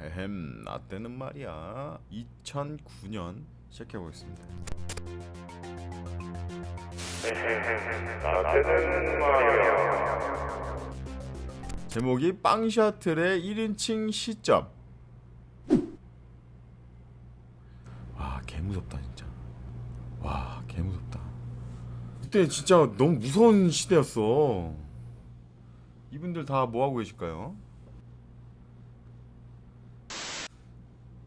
헤헴 나 때는 말이야 2009년 시작해 보겠습니다. 제목이 빵 셔틀의 1인칭 시점. 와 개무섭다 진짜. 와 개무섭다. 그때 진짜 너무 무서운 시대였어. 이분들 다 뭐 하고 계실까요?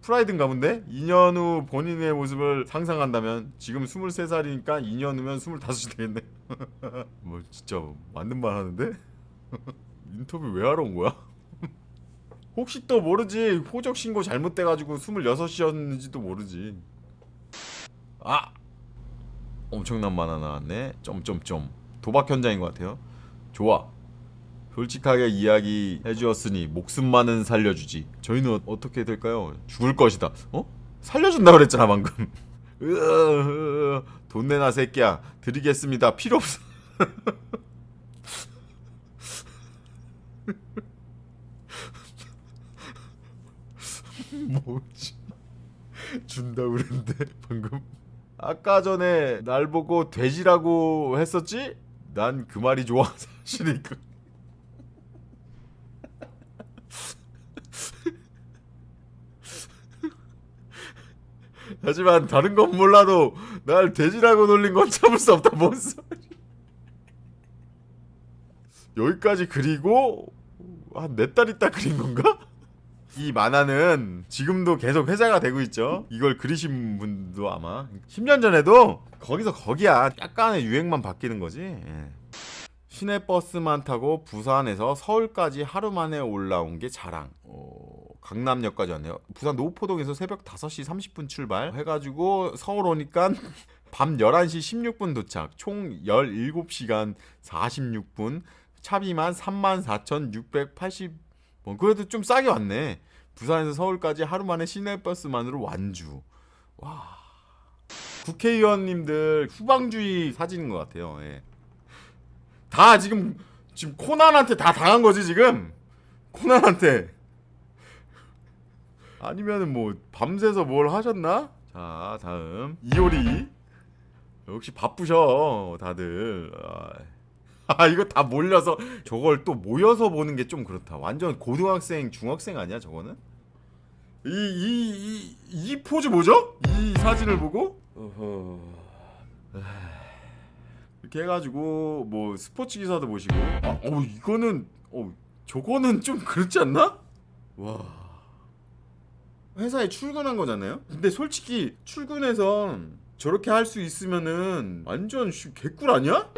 프라이드인가 본데? 2년 후 본인의 모습을 상상한다면 지금 23살이니까 2년 후면 25이 되겠네. 뭐 진짜 맞는 말 하는데? 인터뷰 왜 하러 온 거야? 혹시 또 모르지 호적 신고 잘못돼가지고 26이었는지도 모르지. 아 엄청난 만화 나왔네. 점점점 도박 현장인 것 같아요. 좋아. 솔직하게 이야기 해 주었으니 목숨만은 살려주지. 저희는 어, 어떻게 될까요? 죽을 것이다. 어? 살려준다 그랬잖아 방금. 돈 내놔 새끼야. 드리겠습니다. 필요 없어. 뭐지? 준다 그랬는데 방금. 아까 전에 날 보고 돼지라고 했었지? 난 그 말이 좋아 사실이니까. 하지만 다른 건 몰라도 날 돼지라고 놀린 건 참을 수 없다 뭔 소리 여기까지 그리고 한네달 있다 그린 건가? 이 만화는 지금도 계속 회자가 되고 있죠 이걸 그리신 분도 아마 10년 전에도 거기서 거기야 약간의 유행만 바뀌는 거지 예. 시내 버스만 타고 부산에서 서울까지 하루 만에 올라온 게 자랑. 어, 강남역까지 왔네요. 부산 노포동에서 새벽 5시 30분 출발 해가지고 서울 오니까 밤 11시 16분 도착. 총 17시간 46분. 차비만 34,680원. 그래도 좀 싸게 왔네. 부산에서 서울까지 하루 만에 시내버스만으로 완주. 와. 국회의원님들 후방주의 사진인 것 같아요. 예. 다 지금 지금 코난한테 다 당한 거지 지금 코난한테 아니면은 뭐 밤새서 뭘 하셨나? 자 다음 이효리 역시 바쁘셔 다들 아, 아 이거 다 몰려서 저걸 또 모여서 보는 게 좀 그렇다 완전 고등학생 중학생 아니야 저거는 이 이 이 이 포즈 뭐죠? 이 사진을 보고. 이렇게 해가지고 뭐 스포츠 기사도 보시고 아, 어 이거는 어 저거는 좀 그렇지 않나? 와 회사에 출근한 거잖아요. 근데 솔직히 출근해서 저렇게 할 수 있으면은 완전 씨, 개꿀 아니야?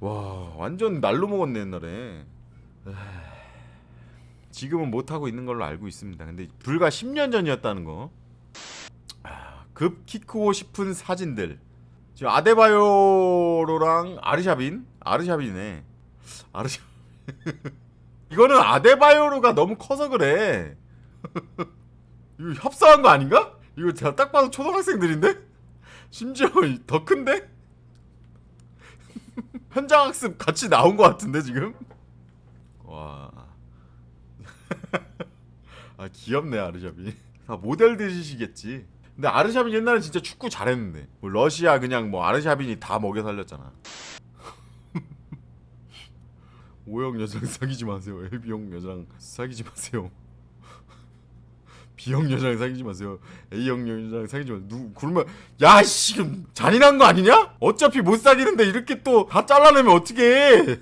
와 완전 날로 먹었네 옛날에. 지금은 못 하고 있는 걸로 알고 있습니다. 근데 불과 10년 전이었다는 거. 아, 급키 크고 싶은 사진들. 지금 아데바요로랑 아르샤빈 아르샤빈이네 아르샤 이거는 아데바요로가 너무 커서 그래 이거 협상한 거 아닌가? 이거 제가 딱 봐도 초등학생들인데? 심지어 더 큰데? 현장 학습 같이 나온 거 같은데 지금? 와. 아 귀엽네 아르샤빈 다 모델 되시겠지. 근데 아르샤빈 옛날에 진짜 축구 잘했는데. 뭐 러시아 그냥 뭐 아르샤빈이 다 먹여 살렸잖아. O형 여장 사귀지 마세요. B형 여장 사귀지 마세요 B형 여장 사귀지 마세요 A형 여장 사귀지 마세요 누 그러면 야씨 잔인한 거 아니냐? 어차피 못 사귀는데 이렇게 또 다 잘라내면 어떻게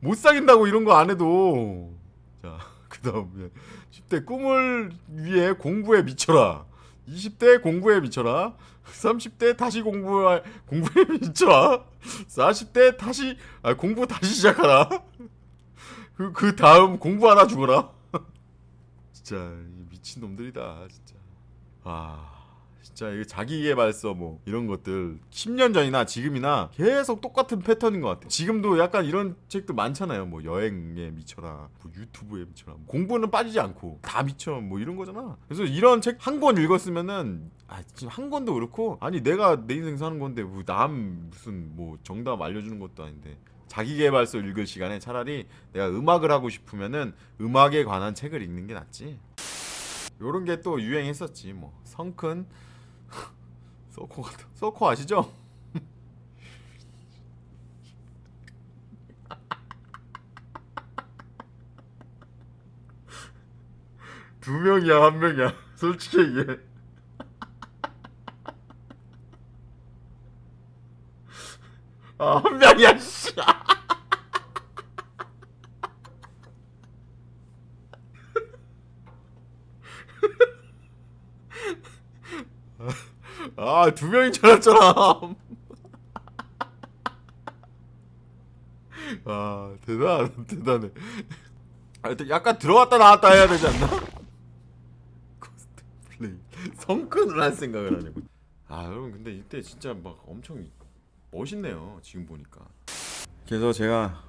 못 사귄다고 이런 거 안 해도 자 그 다음에 10대 꿈을 위해 공부에 미쳐라 20대 공부에 미쳐라. 30대 다시 공부할 공부에 미쳐라. 40대 다시 아, 공부 다시 시작하라. 그, 그 다음 공부하다 죽어라. 진짜 이 미친 놈들이다 진짜. 아 진짜 이게 자기개발서 뭐 이런 것들 10년 전이나 지금이나 계속 똑같은 패턴인 것 같아. 지금도 약간 이런 책도 많잖아요. 뭐 여행에 미쳐라, 뭐 유튜브에 미쳐라. 공부는 빠지지 않고 다 미쳐 뭐 이런 거잖아. 그래서 이런 책 한 권 읽었으면은 아 지금 한 권도 그렇고 아니 내가 내 인생 사는 건데 뭐 남 무슨 뭐 정답 알려주는 것도 아닌데 자기계발서 읽을 시간에 차라리 내가 음악을 하고 싶으면은 음악에 관한 책을 읽는 게 낫지. 요런 게 또 유행했었지 뭐. 성큰 소코 같은 소코 아시죠? 두 명이야 한 명이야. 솔직히 이게 아한 명이야 씨 아, 두 명인 줄 알았잖아. 아, 대단, 대단해. 아, 근데 약간 들어갔다 나왔다 해야 되지 않나? 코스프레이. 성큰을 할 생각을 하냐고. 아, 여러분, 근데 이때 진짜 막 엄청 멋있네요. 지금 보니까. 그래서 제가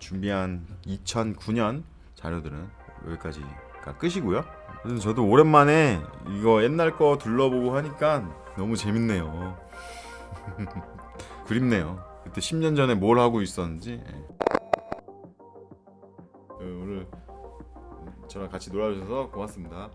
준비한 2009년 자료들은 여기까지가 끝이고요. 저도 오랜만에 이거 옛날 거 둘러보고 하니까 너무 재밌네요. 그립네요. 그때 10년 전에 뭘 하고 있었는지. 예. 어, 오늘 저랑 같이 놀아주셔서 고맙습니다.